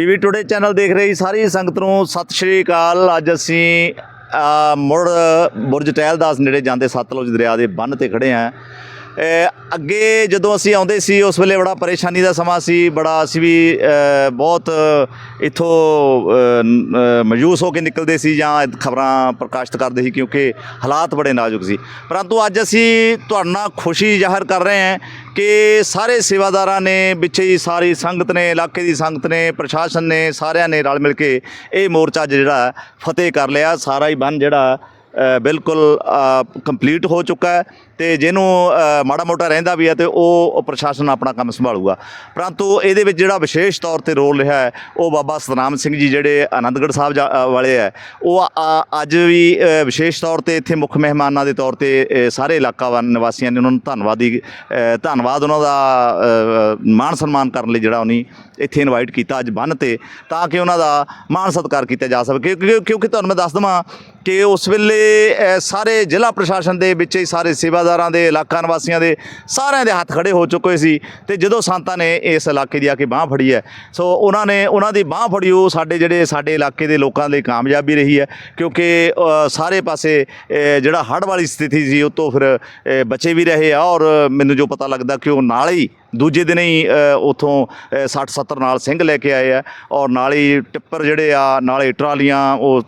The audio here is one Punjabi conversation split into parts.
ਪੀਵੀ ਟੁਡੇ ਚੈਨਲ ਦੇਖ ਰਹੀ ਸਾਰੀ ਸੰਗਤ ਨੂੰ ਸਤਿ ਸ਼੍ਰੀ ਅਕਾਲ। ਅੱਜ ਅਸੀਂ ਮੁੜ ਬੁਰਜ ਟਹਿਲ ਦਾਸ ਨੇੜੇ ਜਾਂਦੇ ਸਤਲੁਜ ਦਰਿਆ ਦੇ ਬੰਨ ਤੇ ਖੜੇ ਆਂ। ਅੱਗੇ ਜਦੋਂ ਅਸੀਂ ਆਉਂਦੇ ਸੀ, ਉਸ ਵੇਲੇ ਬੜਾ ਪਰੇਸ਼ਾਨੀ ਦਾ ਸਮਾਂ ਸੀ। ਬੜਾ ਅਸੀਂ ਵੀ ਬਹੁਤ ਇਥੋਂ ਮਯੂਸ ਹੋ ਕੇ ਨਿਕਲਦੇ ਸੀ ਜਾਂ ਖਬਰਾਂ ਪ੍ਰਕਾਸ਼ਿਤ ਕਰਦੇ ਸੀ ਕਿਉਂਕਿ ਹਾਲਾਤ ਬੜੇ ਨਾਜ਼ੁਕ ਸੀ। ਪਰੰਤੂ ਅੱਜ ਅਸੀਂ ਤੁਹਾਡੇ ਨਾਲ ਖੁਸ਼ੀ ਜ਼ਾਹਰ ਕਰ ਰਹੇ ਹਾਂ ਕਿ ਸਾਰੇ ਸੇਵਾਦਾਰਾਂ ਨੇ ਵਿੱਚੇ ਹੀ ਸਾਰੀ ਸੰਗਤ ਨੇ, ਇਲਾਕੇ ਦੀ ਸੰਗਤ ਨੇ, ਪ੍ਰਸ਼ਾਸਨ ਨੇ, ਸਾਰਿਆਂ ਨੇ ਰਲ ਮਿਲ ਕੇ ਇਹ ਮੋਰਚਾ ਅੱਜ ਜਿਹੜਾ ਫਤਿਹ ਕਰ ਲਿਆ। ਸਾਰਾ ਹੀ ਬੰਨ ਜਿਹੜਾ ਬਿਲਕੁਲ ਕੰਪਲੀਟ ਹੋ ਚੁੱਕਾ ਹੈ। ਤੇ ਜਿਹਨੂੰ ਮਾੜਾ ਮੋਟਾ ਰਹਿੰਦਾ ਵੀ ਹੈ ਤੇ ਉਹ ਪ੍ਰਸ਼ਾਸਨ ਆਪਣਾ ਕੰਮ ਸੰਭਾਲੂਗਾ। ਪਰੰਤੂ ਇਹਦੇ ਵਿੱਚ ਜਿਹੜਾ ਵਿਸ਼ੇਸ਼ ਤੌਰ ਤੇ ਰੋਲ ਰਿਹਾ ਹੈ ਉਹ ਬਾਬਾ ਸਤਨਾਮ ਸਿੰਘ ਜੀ ਜਿਹੜੇ ਆਨੰਦਗੜ੍ਹ ਸਾਹਿਬ ਜਾ- ਵਾਲੇ ਹੈ ਉਹ ਅ, ਅੱਜ ਵੀ ਵਿਸ਼ੇਸ਼ ਤੌਰ ਤੇ ਇੱਥੇ ਮੁੱਖ ਮਹਿਮਾਨਾਂ ਦੇ ਤੌਰ ਤੇ ਸਾਰੇ ਇਲਾਕਾ ਵਾ- ਨਿਵਾਸੀਆਂ ਨੇ ਉਹਨਾਂ ਨੂੰ ਧੰਨਵਾਦੀ ਧੰਨਵਾਦ ਉਹਨਾਂ ਦਾ ਮਾਣ ਸਨਮਾਨ ਕਰਨ ਲਈ ਜਿਹੜਾ ਉਹਨੀ ਇੱਥੇ ਇਨਵਾਈਟ ਕੀਤਾ ਅੱਜ ਬੰਨ ਤੇ ਤਾਂ ਕਿ ਉਹਨਾਂ ਦਾ ਮਾਣ ਸਤਿਕਾਰ ਕੀਤਾ ਜਾ ਸਕੇ। ਕਿਉਂਕਿ ਕਿਉਂਕਿ ਤੁਹਾਨੂੰ ਮੈਂ ਦੱਸ ਦਵਾਂ ਕਿ ਉਸ ਵੇਲੇ ਸਾਰੇ ਜ਼ਿਲ੍ਹਾ ਪ੍ਰਸ਼ਾਸਨ ਦੇ ਵਿੱਚ ਹੀ ਸਾਰੇ ਸੇਵਾ ਸੇਵਾਦਾਰਾਂ ਦੇ ਇਲਾਕਾ ਨਿਵਾਸੀਆਂ ਦੇ ਸਾਰਿਆਂ ਦੇ ਹੱਥ ਖੜੇ ਹੋ ਚੁੱਕੇ ਸੀ ਤੇ ਜਦੋਂ ਸੰਤਾਂ ਨੇ ਇਸ ਇਲਾਕੇ ਦੀ ਆ ਕੇ ਬਾਹ ਫੜੀ ਹੈ, ਸੋ ਉਹਨਾਂ ਨੇ, ਉਹਨਾਂ ਦੀ ਬਾਹ ਫੜੀ ਉਹ ਸਾਡੇ ਜਿਹੜੇ ਸਾਡੇ ਇਲਾਕੇ ਦੇ ਲੋਕਾਂ ਲਈ ਕਾਮਯਾਬੀ ਰਹੀ ਹੈ, ਕਿਉਂਕਿ ਸਾਰੇ ਪਾਸੇ ਜਿਹੜਾ ਹੜ੍ਹ ਵਾਲੀ ਸਥਿਤੀ ਸੀ ਉਹ ਤੋਂ ਫਿਰ ਬਚੇ ਵੀ ਰਹੇ ਆ ਔਰ ਮੈਨੂੰ ਜੋ ਪਤਾ ਲੱਗਦਾ ਕਿ ਉਹ ਨਾਲ ਹੀ ਦੂਜੇ ਦਿਨ ਹੀ ਅ, ਉੱਥੋਂ 60 70 ਨਾਲ ਸਿੰਘ ਲੈ ਕੇ ਆਏ ਆ ਔਰ ਨਾਲ ਹੀ ਟਿੱਪਰ ਜਿਹੜੇ ਆ ਨਾਲੇ ਟਰਾਲੀਆਂ ਉਹ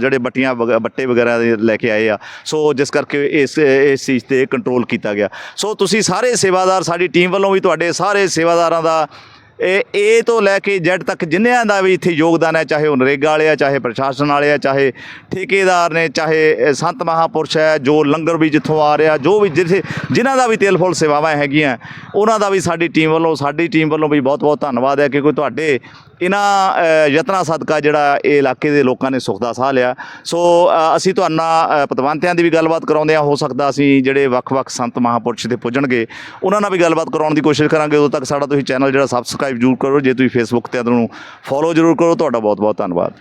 ਜਿਹੜੇ ਬੱਟੀਆਂ ਵਗ- ਬੱਟੇ ਵਗੈਰਾ ਦੇ ਲੈ ਕੇ ਆਏ ਆ। ਸੋ ਜਿਸ ਕਰਕੇ ਇਸ ਇਸ ਚੀਜ਼ ਤੇ ਕੰਟਰੋਲ ਕੀਤਾ ਗਿਆ। ਸੋ ਤੁਸੀਂ ਸਾਰੇ ਸੇਵਾਦਾਰ ਸਾਡੀ ਟੀਮ ਵੱਲੋਂ ਵੀ ਤੁਹਾਡੇ ਸਾਰੇ ਸੇਵਾਦਾਰਾਂ ਦਾ ਇਹ ਇਹ ਤੋਂ ਲੈ ਕੇ ਜੈਡ ਤੱਕ ਜਿੰਨਿਆਂ ਦਾ ਵੀ ਇੱਥੇ ਯੋਗਦਾਨ ਹੈ, ਚਾਹੇ ਉਹ ਨਰੇਗਾ ਵਾਲੇ ਆ, ਚਾਹੇ ਪ੍ਰਸ਼ਾਸਨ ਵਾਲੇ ਆ, ਚਾਹੇ ਠੇਕੇਦਾਰ ਨੇ, ਚਾਹੇ ਸੰਤ ਮਹਾਪੁਰਸ਼ ਹੈ, ਜੋ ਲੰਗਰ ਵੀ ਜਿੱਥੋਂ ਆ ਰਿਹਾ, ਜੋ ਵੀ ਜਿੱਥੇ, ਜਿਨ੍ਹਾਂ ਦਾ ਵੀ ਤੇਲ ਫੁੱਲ ਸੇਵਾਵਾਂ ਹੈਗੀਆਂ, ਉਹਨਾਂ ਦਾ ਵੀ ਸਾਡੀ ਟੀਮ ਵੱਲੋਂ, ਸਾਡੀ ਟੀਮ ਵੱਲੋਂ ਵੀ ਬਹੁਤ ਬਹੁਤ ਧੰਨਵਾਦ ਹੈ ਕਿ ਕੋਈ ਤੁਹਾਡੇ ਇਹਨਾਂ ਅ, ਯਤਨਾਂ ਸਦਕਾ ਜਿਹੜਾ ਇਹ ਇਲਾਕੇ ਦੇ ਲੋਕਾਂ ਨੇ ਸੁੱਖ ਦਾ ਸਾਹ ਲਿਆ। ਸੋ ਅਸੀਂ ਤੁਹਾਨੂੰ ਪਤਵੰਤਿਆਂ ਦੀ ਵੀ ਗੱਲਬਾਤ ਕਰਾਉਂਦੇ ਆ ਹੋ ਸਕਦਾ ਅਸੀਂ ਜਿਹੜੇ ਵੱਖ-ਵੱਖ ਸੰਤ ਮਹਾਪੁਰਸ਼ ਤੇ ਪੁੱਜਣਗੇ ਉਹਨਾਂ ਨਾਲ ਵੀ ਗੱਲਬਾਤ ਕਰਾਉਣ ਦੀ ਕੋਸ਼ਿਸ਼ ਕਰਾਂਗੇ। ਉਦੋਂ ਤੱਕ ਸਾਡਾ ਤੁਸੀਂ ਚੈਨਲ ਜਿਹੜਾ ਸਬਸਕ੍ਰਾਈਬ ਜ਼ਰੂਰ ਕਰੋ। ਜੇ ਤੁਸੀਂ ਫੇਸਬੁੱਕ ਤੇ ਉਹਨੂੰ ਫੋਲੋ ਜ਼ਰੂਰ ਕਰੋ ਤੁਹਾਡਾ ਬਹੁਤ-ਬਹੁਤ ਧੰਨਵਾਦ।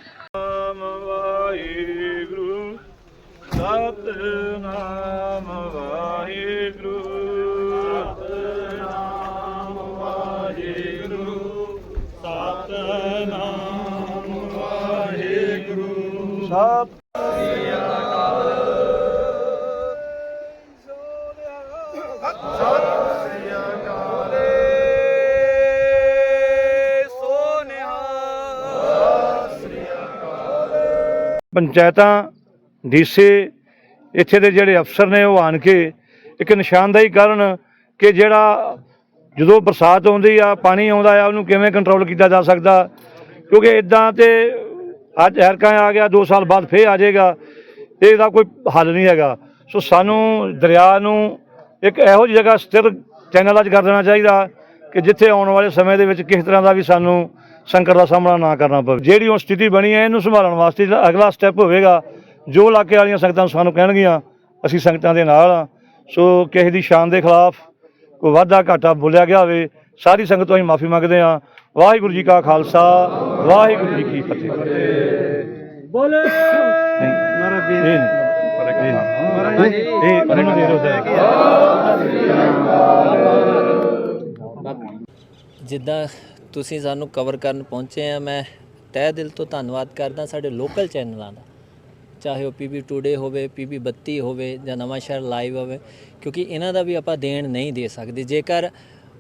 ਵਾਹਿਗੁਰੂ ਸਤ ਪੰਚਾਇਤਾਂ ਡੀਸੀ ਇੱਥੇ ਦੇ ਜਿਹੜੇ ਅਫਸਰ ਨੇ ਉਹ ਆਣ ਕੇ ਇੱਕ ਨਿਸ਼ਾਨਦਾਈ ਕਰਨ ਕਿ ਜਿਹੜਾ ਜਦੋਂ ਬਰਸਾਤ ਆਉਂਦੀ ਆ, ਪਾਣੀ ਆਉਂਦਾ ਆ, ਉਹਨੂੰ ਕਿਵੇਂ ਕੰਟਰੋਲ ਕੀਤਾ ਜਾ ਸਕਦਾ? ਕਿਉਂਕਿ ਇਦਾਂ ਤੇ ਅੱਜ ਹਰਕਾ ਆ ਗਿਆ 2 ਸਾਲ ਬਾਅਦ ਫੇਰ ਆ ਜਾਏਗਾ। ਇਹਦਾ ਕੋਈ ਹੱਲ ਨਹੀਂ ਹੈਗਾ। ਸੋ ਸਾਨੂੰ ਦਰਿਆ ਨੂੰ ਇੱਕ ਇਹੋ ਜਿਹੀ ਜਗ੍ਹਾ ਸਥਿਰ ਚੈਨਲ ਕਰ ਦੇਣਾ ਚਾਹੀਦਾ ਕਿ ਜਿੱਥੇ ਆਉਣ ਵਾਲੇ ਸਮੇਂ ਦੇ ਵਿੱਚ ਕਿਸੇ ਤਰ੍ਹਾਂ ਦਾ ਵੀ ਸਾਨੂੰ ਸੰਕਟ ਦਾ ਸਾਹਮਣਾ ਨਾ ਕਰਨਾ ਪਵੇ। ਜਿਹੜੀ ਹੁਣ ਸਥਿਤੀ ਬਣੀ ਹੈ, ਇਹਨੂੰ ਸੰਭਾਲਣ ਵਾਸਤੇ ਅਗਲਾ ਸਟੈਪ ਹੋਵੇਗਾ, ਜੋ ਇਲਾਕੇ ਵਾਲੀਆਂ ਸੰਗਤਾਂ ਸਾਨੂੰ ਕਹਿਣਗੀਆਂ, ਅਸੀਂ ਸੰਗਤਾਂ ਦੇ ਨਾਲ ਆ ਸੋ ਕਿਸੇ ਦੀ ਸ਼ਾਨ ਦੇ ਖਿਲਾਫ ਕੋਈ ਵਾਧਾ ਘਾਟਾ ਬੋਲਿਆ ਗਿਆ ਹੋਵੇ, ਸਾਰੀ ਸੰਗਤ ਤੋਂ ਅਸੀਂ ਮਾਫੀ ਮੰਗਦੇ ਹਾਂ। ਵਾਹਿਗੁਰੂ ਜੀ ਕਾ ਖਾਲਸਾ ਵਾਹਿਗੁਰੂ ਜੀ ਕੀ ਫਤਿਹ। ਬੋਲੇ! ਮਾਰਾ ਵੀ ਇਹ ਇਹ ਉਹਨਾਂ ਦੇ ਰੋਦਾ ਜਿੱਦਾਂ ਤੁਸੀਂ ਸਾਨੂੰ ਕਵਰ ਕਰਨ ਪਹੁੰਚੇ ਆ ਮੈਂ ਤਹਿ ਦਿਲ ਤੋਂ ਧੰਨਵਾਦ ਕਰਦਾ ਸਾਡੇ ਲੋਕਲ ਚੈਨਲਾਂ ਦਾ। ਚਾਹੇ ਉਹ ਪੀਬੀ ਟੂਡੇ ਹੋਵੇ ਪੀਬੀ 32 ਹੋਵੇ ਜਾਂ ਨਵਾਂ ਸ਼ਹਿਰ ਲਾਈਵ ਹੋਵੇ ਕਿਉਂਕਿ ਇਹਨਾਂ ਦਾ ਵੀ ਆਪਾਂ ਦੇਣ ਨਹੀਂ ਦੇ ਸਕਦੇ। ਜੇਕਰ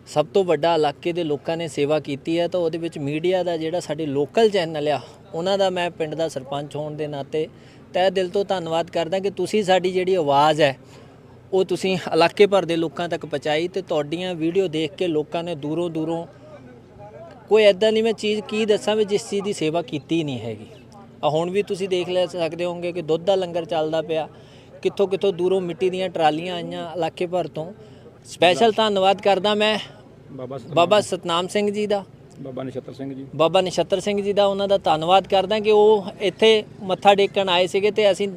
ਸਭ ਤੋਂ ਵੱਡਾ ਇਲਾਕੇ ਦੇ ਲੋਕਾਂ ਨੇ ਸੇਵਾ ਕੀਤੀ ਹੈ ਤਾਂ ਉਹਦੇ ਵਿੱਚ ਮੀਡੀਆ ਦਾ ਜਿਹੜਾ ਸਾਡੇ ਲੋਕਲ ਚੈਨਲ ਆ, ਉਹਨਾਂ ਦਾ ਮੈਂ ਪਿੰਡ ਦਾ ਸਰਪੰਚ ਹੋਣ ਦੇ ਨਾਤੇ ਤਹਿ ਦਿਲ ਤੋਂ ਧੰਨਵਾਦ ਕਰਦਾ ਕਿ ਤੁਸੀਂ ਸਾਡੀ ਜਿਹੜੀ ਆਵਾਜ਼ ਹੈ, ਉਹ ਤੁਸੀਂ ਇਲਾਕੇ ਭਰ ਦੇ ਲੋਕਾਂ ਤੱਕ ਪਹੁੰਚਾਈ ਤੇ ਤੁਹਾਡੀਆਂ ਵੀਡੀਓ ਦੇਖ ਕੇ ਲੋਕਾਂ ਨੇ ਦੂਰੋਂ ਦੂਰੋਂ ਕੋਈ ਐਦਾਂ ਨਹੀਂ ਮੈਂ ਚੀਜ਼ ਕੀ ਦੱਸਾਂ ਵੀ ਜਿਸ ਚੀਜ਼ ਦੀ ਸੇਵਾ ਕੀਤੀ ਨਹੀਂ ਹੈਗੀ। ਆ ਹੁਣ ਵੀ ਤੁਸੀਂ ਦੇਖ ਲੈ ਸਕਦੇ ਹੋਗੇ ਕਿ ਦੁੱਧ ਦਾ ਲੰਗਰ ਚੱਲਦਾ ਪਿਆ, ਕਿੱਥੋਂ ਕਿੱਥੋਂ ਦੂਰੋਂ ਮਿੱਟੀ ਦੀਆਂ ਟਰਾਲੀਆਂ ਆਈਆਂ ਇਲਾਕੇ ਭਰ ਤੋਂ। ਸਪੈਸ਼ਲ ਧੰਨਵਾਦ ਕਰਦਾ ਮੈਂ ਬਾਬਾ ਸਤਨਾਮ ਸਿੰਘ ਜੀ ਦਾ। ਬਾਬਾ ਨਛੱਤਰ ਸਿੰਘ ਜੀ। ਬਾਬਾ ਨਛੱਤਰ ਸਿੰਘ ਜੀ ਦਾ ਉਹਨਾਂ ਦਾ ਧੰਨਵਾਦ ਕਰਦਾ ਕਿ ਉਹ ਇੱਥੇ ਮੱਥਾ ਟੇਕਣ ਆਏ ਸੀਗੇ ਤੇ ਅਸੀਂ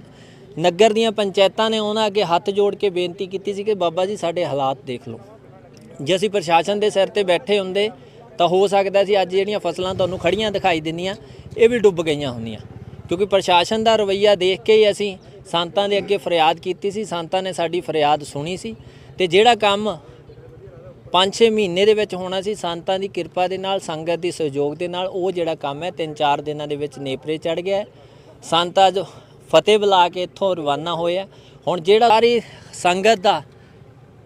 ਨਗਰ ਦੀਆਂ ਪੰਚਾਇਤਾਂ ਨੇ ਉਹਨਾਂ ਅੱਗੇ ਹੱਥ ਜੋੜ ਕੇ ਬੇਨਤੀ ਕੀਤੀ ਸੀ ਕਿ ਬਾਬਾ ਜੀ ਸਾਡੇ ਹਾਲਾਤ ਦੇਖ ਲਓ। ਜੇ ਅਸੀਂ ਪ੍ਰਸ਼ਾਸਨ ਦੇ ਸਿਰ ਤੇ ਬੈਠੇ ਹੁੰਦੇ ਤਾਂ ਹੋ ਸਕਦਾ ਸੀ ਅੱਜ ਜਿਹੜੀਆਂ ਫਸਲਾਂ ਤੁਹਾਨੂੰ ਖੜੀਆਂ ਦਿਖਾਈ ਦਿੰਦੀਆਂ ਇਹ ਵੀ ਡੁੱਬ ਗਈਆਂ ਹੁੰਦੀਆਂ। ਕਿਉਂਕਿ ਪ੍ਰਸ਼ਾਸਨ ਦਾ ਰਵੱਈਆ ਦੇਖ ਕੇ ਹੀ ਅਸੀਂ ਸੰਤਾਂ ਦੇ ਅੱਗੇ ਫਰਿਆਦ ਕੀਤੀ ਸੀ ਸੰਤਾਂ ਨੇ ਸਾਡੀ ਫਰਿਆਦ ਸੁਣੀ ਸੀ। ਤੇ ਜਿਹੜਾ ਕੰਮ 5-6 ਮਹੀਨੇ ਦੇ ਵਿੱਚ ਹੋਣਾ ਸੀ, ਸੰਤਾਂ ਦੀ ਕਿਰਪਾ ਦੇ ਨਾਲ, ਸੰਗਤ ਦੀ ਸਹਿਯੋਗ ਦੇ ਨਾਲ, ਉਹ ਜਿਹੜਾ ਕੰਮ ਹੈ 3-4 ਦਿਨਾਂ ਦੇ ਵਿੱਚ ਨੇਪਰੇ ਚੜ ਗਿਆ ਹੈ। ਸੰਤ ਅੱਜ ਫਤਿਹ ਬੁਲਾ ਕੇ ਇੱਥੋਂ ਰਵਾਨਾ ਹੋਏ ਆ ਹੁਣ ਜਿਹੜਾ ਸਾਰੀ ਸੰਗਤ ਦਾ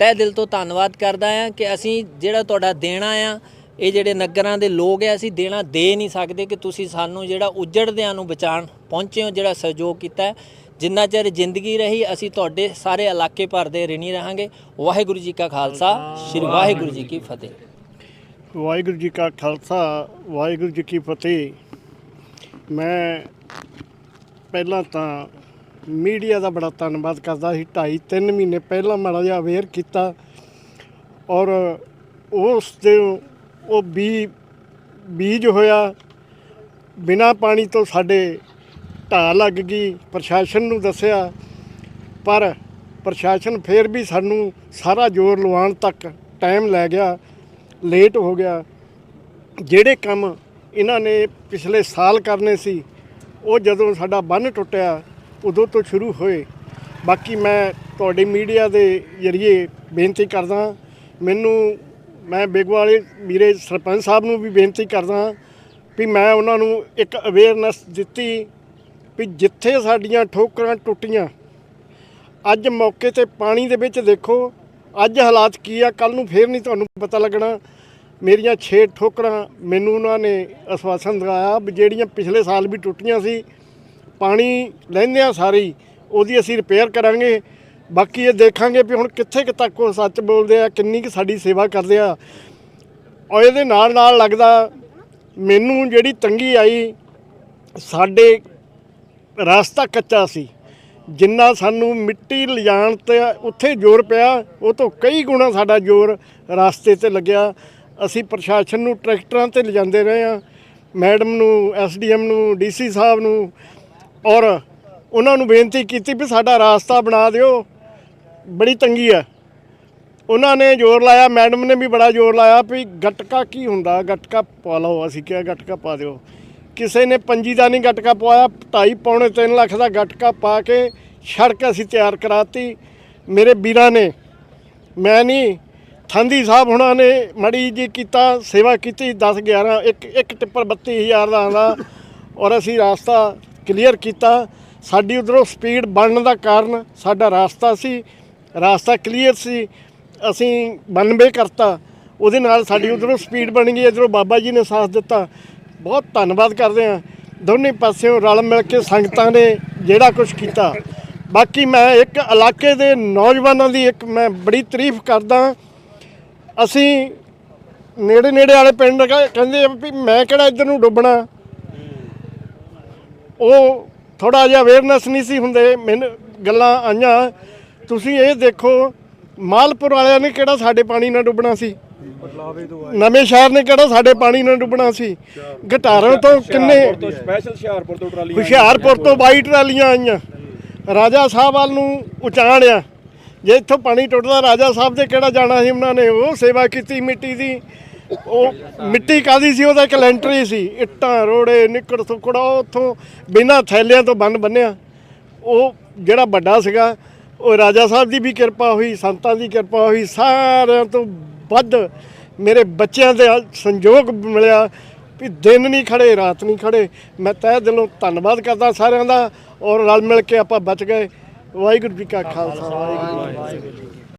ਤਹਿ ਦਿਲ ਤੋਂ ਧੰਨਵਾਦ ਕਰਦਾ ਆ ਕਿ ਅਸੀਂ ਜਿਹੜਾ ਤੁਹਾਡਾ ਦੇਣਾ ਆ, ਇਹ ਜਿਹੜੇ ਨਗਰਾਂ ਦੇ ਲੋਕ ਆ ਅਸੀਂ ਦੇਣਾ ਦੇ ਨਹੀਂ ਸਕਦੇ ਕਿ ਤੁਸੀਂ ਸਾਨੂੰ ਜਿਹੜਾ ਉਜੜਦਿਆਂ ਨੂੰ ਬਚਾਉਣ ਪਹੁੰਚੇ ਹੋ, ਜਿਹੜਾ ਸਹਿਯੋਗ ਕੀਤਾ ਜਿੰਨਾ ਚਿਰ ਜ਼ਿੰਦਗੀ ਰਹੀ, ਅਸੀਂ ਤੁਹਾਡੇ ਸਾਰੇ ਇਲਾਕੇ ਭਰ ਦੇ ਰਿਣੀ ਰਹਾਂਗੇ। ਵਾਹਿਗੁਰੂ ਜੀ ਕਾ ਖਾਲਸਾ, ਸ੍ਰੀ ਵਾਹਿਗੁਰੂ ਜੀ ਕੀ ਫਤਿਹ। ਵਾਹਿਗੁਰੂ ਜੀ ਕਾ ਖਾਲਸਾ, ਵਾਹਿਗੁਰੂ ਜੀ ਕੀ ਫਤਿਹ। ਮੈਂ ਪਹਿਲਾਂ ਤਾਂ ਮੀਡੀਆ ਦਾ ਬੜਾ ਧੰਨਵਾਦ ਕਰਦਾ ਸੀ। ਢਾਈ ਤਿੰਨ ਮਹੀਨੇ ਪਹਿਲਾਂ ਮਾੜਾ ਜਿਹਾ ਅਵੇਅਰ ਕੀਤਾ ਔਰ ਉਸ ਦੇ ਉਹ ਬੀ ਬੀਜ ਹੋਇਆ। ਬਿਨਾ ਪਾਣੀ ਤੋਂ ਸਾਡੇ ਢਾਹ ਲੱਗ ਗਈ, ਪ੍ਰਸ਼ਾਸਨ ਨੂੰ ਦੱਸਿਆ, ਪਰ ਪ੍ਰਸ਼ਾਸਨ ਫੇਰ ਵੀ ਸਾਨੂੰ ਸਾਰਾ ਜ਼ੋਰ ਲਵਾਉਣ ਤੱਕ ਟਾਈਮ ਲੈ ਗਿਆ ਲੇਟ ਹੋ ਗਿਆ। ਜਿਹੜੇ ਕੰਮ ਇਹਨਾਂ ਨੇ ਪਿਛਲੇ ਸਾਲ ਕਰਨੇ ਸੀ, ਉਹ ਜਦੋਂ ਸਾਡਾ ਬੰਨ ਟੁੱਟਿਆ, ਉਦੋਂ ਤੋਂ ਸ਼ੁਰੂ ਹੋਏ। ਬਾਕੀ ਮੈਂ ਤੁਹਾਡੇ ਮੀਡੀਆ ਦੇ ਜ਼ਰੀਏ ਬੇਨਤੀ ਕਰਦਾ, ਮੈਨੂੰ ਮੈਂ ਬੇਗਵਾਲੇ ਵੀਰੇ ਸਰਪੰਚ ਸਾਹਿਬ ਨੂੰ ਵੀ ਬੇਨਤੀ ਕਰਦਾ ਵੀ ਮੈਂ ਉਹਨਾਂ ਨੂੰ ਇੱਕ ਅਵੇਅਰਨੈਸ ਦਿੱਤੀ ਵੀ ਜਿੱਥੇ ਸਾਡੀਆਂ ਠੋਕਰਾਂ ਟੁੱਟੀਆਂ, ਅੱਜ ਮੌਕੇ ਤੇ ਪਾਣੀ ਦੇ ਵਿੱਚ ਦੇਖੋ, ਅੱਜ ਹਾਲਾਤ ਕੀ ਆ ਕੱਲ ਨੂੰ ਫੇਰ ਨਹੀਂ ਤੁਹਾਨੂੰ ਪਤਾ ਲੱਗਣਾ। ਮੇਰੀਆਂ 6 ਠੋਕਰਾਂ ਮੈਨੂੰ ਉਹਨਾਂ ਨੇ ਅਸਵਾਸਨ ਦਿਵਾਇਆ ਵੀ ਜਿਹੜੀਆਂ ਪਿਛਲੇ ਸਾਲ ਵੀ ਟੁੱਟੀਆਂ ਸੀ, ਪਾਣੀ ਲੈਂਦਿਆਂ ਸਾਰੀ, ਉਹਦੀ ਅਸੀਂ ਰਿਪੇਅਰ ਕਰਾਂਗੇ। ਬਾਕੀ ਇਹ ਦੇਖਾਂਗੇ ਵੀ ਹੁਣ ਕਿੱਥੇ ਕੁ ਤੱਕ ਉਹ ਸੱਚ ਬੋਲਦੇ ਆ, ਕਿੰਨੀ ਕੁ ਸਾਡੀ ਸੇਵਾ ਕਰਦੇ ਆ। ਔਰ ਇਹਦੇ ਨਾਲ ਨਾਲ ਲੱਗਦਾ, ਮੈਨੂੰ ਜਿਹੜੀ ਤੰਗੀ ਆਈ, ਸਾਡੇ ਰਸਤਾ ਕੱਚਾ ਸੀ। ਜਿੰਨਾ ਸਾਨੂੰ ਮਿੱਟੀ ਲਿਜਾਣ ਤੇ ਉੱਥੇ ਜ਼ੋਰ ਪਿਆ, ਉਹ ਤੋਂ ਕਈ ਗੁਣਾ ਸਾਡਾ ਜ਼ੋਰ ਰਸਤੇ ਤੇ ਲੱਗਿਆ। ਅਸੀਂ ਪ੍ਰਸ਼ਾਸਨ ਨੂੰ ਟਰੈਕਟਰਾਂ ਤੇ ਲਿਜਾਂਦੇ ਰਹੇ ਆ ਮੈਡਮ ਨੂੰ, ਐਸਡੀਐਮ ਨੂੰ, ਡੀਸੀ ਸਾਹਿਬ ਨੂੰ ਔਰ ਉਹਨਾਂ ਨੂੰ ਬੇਨਤੀ ਕੀਤੀ ਵੀ ਸਾਡਾ ਰਾਸਤਾ ਬਣਾ ਦਿਓ। ਬੜੀ ਤੰਗੀ ਆ ਉਹਨਾਂ ਨੇ ਜ਼ੋਰ ਲਾਇਆ, ਮੈਡਮ ਨੇ ਵੀ ਬੜਾ ਜ਼ੋਰ ਲਾਇਆ ਵੀ ਗਟਕਾ ਕੀ ਹੁੰਦਾ? ਗਟਕਾ ਪਾ ਲਓ, ਅਸੀਂ ਕਿਹਾ ਗਟਕਾ ਪਾ ਦਿਓ। ਕਿਸੇ ਨੇ ਪੰਜੀ ਦਾ ਨਹੀਂ ਗਟਕਾ ਪਵਾਇਆ, ਢਾਈ ਪੌਣੇ 3 ਲੱਖ ਦਾ ਗਟਕਾ ਪਾ ਕੇ ਸੜਕ ਅਸੀਂ ਤਿਆਰ ਕਰਾਤੀ। ਮੇਰੇ ਵੀਰਾਂ ਨੇ, ਮੈਂ ਨਹੀਂ, ਥੰਦੀ ਸਾਹਿਬ ਹੁਣਾਂ ਨੇ ਮੜੀ ਜੀ ਕੀਤਾ, ਸੇਵਾ ਕੀਤੀ 10 11 ਇੱਕ ਇੱਕ ਟਿੱਪਰ 32000 ਦਾ ਆਂਦਾ ਔਰ ਅਸੀਂ ਰਾਸਤਾ ਕਲੀਅਰ ਕੀਤਾ। ਸਾਡੀ ਉਧਰੋਂ ਸਪੀਡ ਬਣਨ ਦਾ ਕਾਰਨ ਸਾਡਾ ਰਾਸਤਾ ਸੀ, ਰਾਸਤਾ ਕਲੀਅਰ ਸੀ, ਅਸੀਂ 92 ਕਰਤਾ। ਉਹਦੇ ਨਾਲ ਸਾਡੀ ਉਧਰੋਂ ਸਪੀਡ ਬਣ ਗਈ, ਇਧਰੋਂ ਬਾਬਾ ਜੀ ਨੇ ਸਾਥ ਦਿੱਤਾ। ਬਹੁਤ ਧੰਨਵਾਦ ਕਰਦੇ ਹਾਂ। ਦੋਨੇ ਪਾਸਿਓਂ ਰਲ ਮਿਲ ਕੇ ਸੰਗਤਾਂ ਨੇ ਜਿਹੜਾ ਕੁਝ ਕੀਤਾ। ਬਾਕੀ ਮੈਂ ਇੱਕ ਇਲਾਕੇ ਦੇ ਨੌਜਵਾਨਾਂ ਦੀ ਇੱਕ ਮੈਂ ਬੜੀ ਤਾਰੀਫ ਕਰਦਾ ਅਸੀਂ ਨੇੜੇ ਨੇੜੇ ਵਾਲੇ ਪਿੰਡ ਕ- ਕਹਿੰਦੇ ਵੀ ਮੈਂ ਕਿਹੜਾ ਇੱਧਰ ਨੂੰ ਡੁੱਬਣਾ? ਉਹ ਥੋੜਾ ਜਿਹਾ ਅਵੇਅਰਨੈਸ ਨਹੀਂ ਸੀ ਹੁੰਦੇ। ਮੈਨੂੰ ਗੱਲਾਂ ਆਈਆਂ। ਤੁਸੀਂ ਇਹ ਦੇਖੋ ਮਾਲਪੁਰ ਵਾਲਿਆਂ ਨੇ ਕਿਹੜਾ ਸਾਡੇ ਪਾਣੀ ਨਾਲ ਡੁੱਬਣਾ ਸੀ? ਨਵੇਂ ਸ਼ਹਿਰ ਨੇ ਕਿਹੜਾ ਸਾਡੇ ਪਾਣੀ ਨਾਲ ਡੁੱਬਣਾ ਸੀ? ਘਟਾਰਾਂ ਤੋਂ ਕਿੰਨੇ ਸਪੈਸ਼ਲ ਹੁਸ਼ਿਆਰਪੁਰ ਤੋਂ ਹੁਸ਼ਿਆਰਪੁਰ ਤੋਂ 22 ਟਰਾਲੀਆਂ ਆਈਆਂ। ਰਾਜਾ ਸਾਹਿਬ ਵੱਲ ਨੂੰ ਉਚਾਣ ਆ ਜੇ ਇੱਥੋਂ ਪਾਣੀ ਟੁੱਟਦਾ ਰਾਜਾ ਸਾਹਿਬ ਦੇ ਕਿਹੜਾ ਜਾਣਾ ਸੀ ਉਹਨਾਂ ਨੇ? ਉਹ ਸੇਵਾ ਕੀਤੀ ਮਿੱਟੀ ਦੀ। ਉਹ ਮਿੱਟੀ ਕਾਦੀ ਸੀ? ਉਹਦਾ ਇੱਕ ਲੈਂਟਰ ਸੀ। ਇੱਟਾਂ ਰੋੜੇ ਨਿੱਕੜ ਸੁੱਕੜਾ ਉੱਥੋਂ ਬਿਨਾਂ ਥੈਲਿਆਂ ਤੋਂ ਬੰਨ ਬੰਨਿਆ। ਉਹ ਜਿਹੜਾ ਵੱਡਾ ਸੀਗਾ ਉਹ ਰਾਜਾ ਸਾਹਿਬ ਦੀ ਵੀ ਕਿਰਪਾ ਹੋਈ, ਸੰਤਾਂ ਦੀ ਕਿਰਪਾ ਹੋਈ, ਸਾਰਿਆਂ ਤੋਂ ਵੱਧ ਮੇਰੇ ਬੱਚਿਆਂ ਦੇ ਸੰਯੋਗ ਮਿਲਿਆ ਵੀ ਦਿਨ ਨਹੀਂ ਖੜੇ, ਰਾਤ ਨਹੀਂ ਖੜੇ। ਮੈਂ ਤਹਿ ਦਿਲੋਂ ਧੰਨਵਾਦ ਕਰਦਾ ਸਾਰਿਆਂ ਦਾ ਔਰ ਰਲ ਮਿਲ ਕੇ ਆਪਾਂ ਬਚ ਗਏ। ਵਾਹਿਗੁਰੂ ਜੀ ਕਾ ਖਾਲਸਾ, ਵਾਹਿਗੁਰੂ ਜੀ ਕੀ ਫਤਿਹ।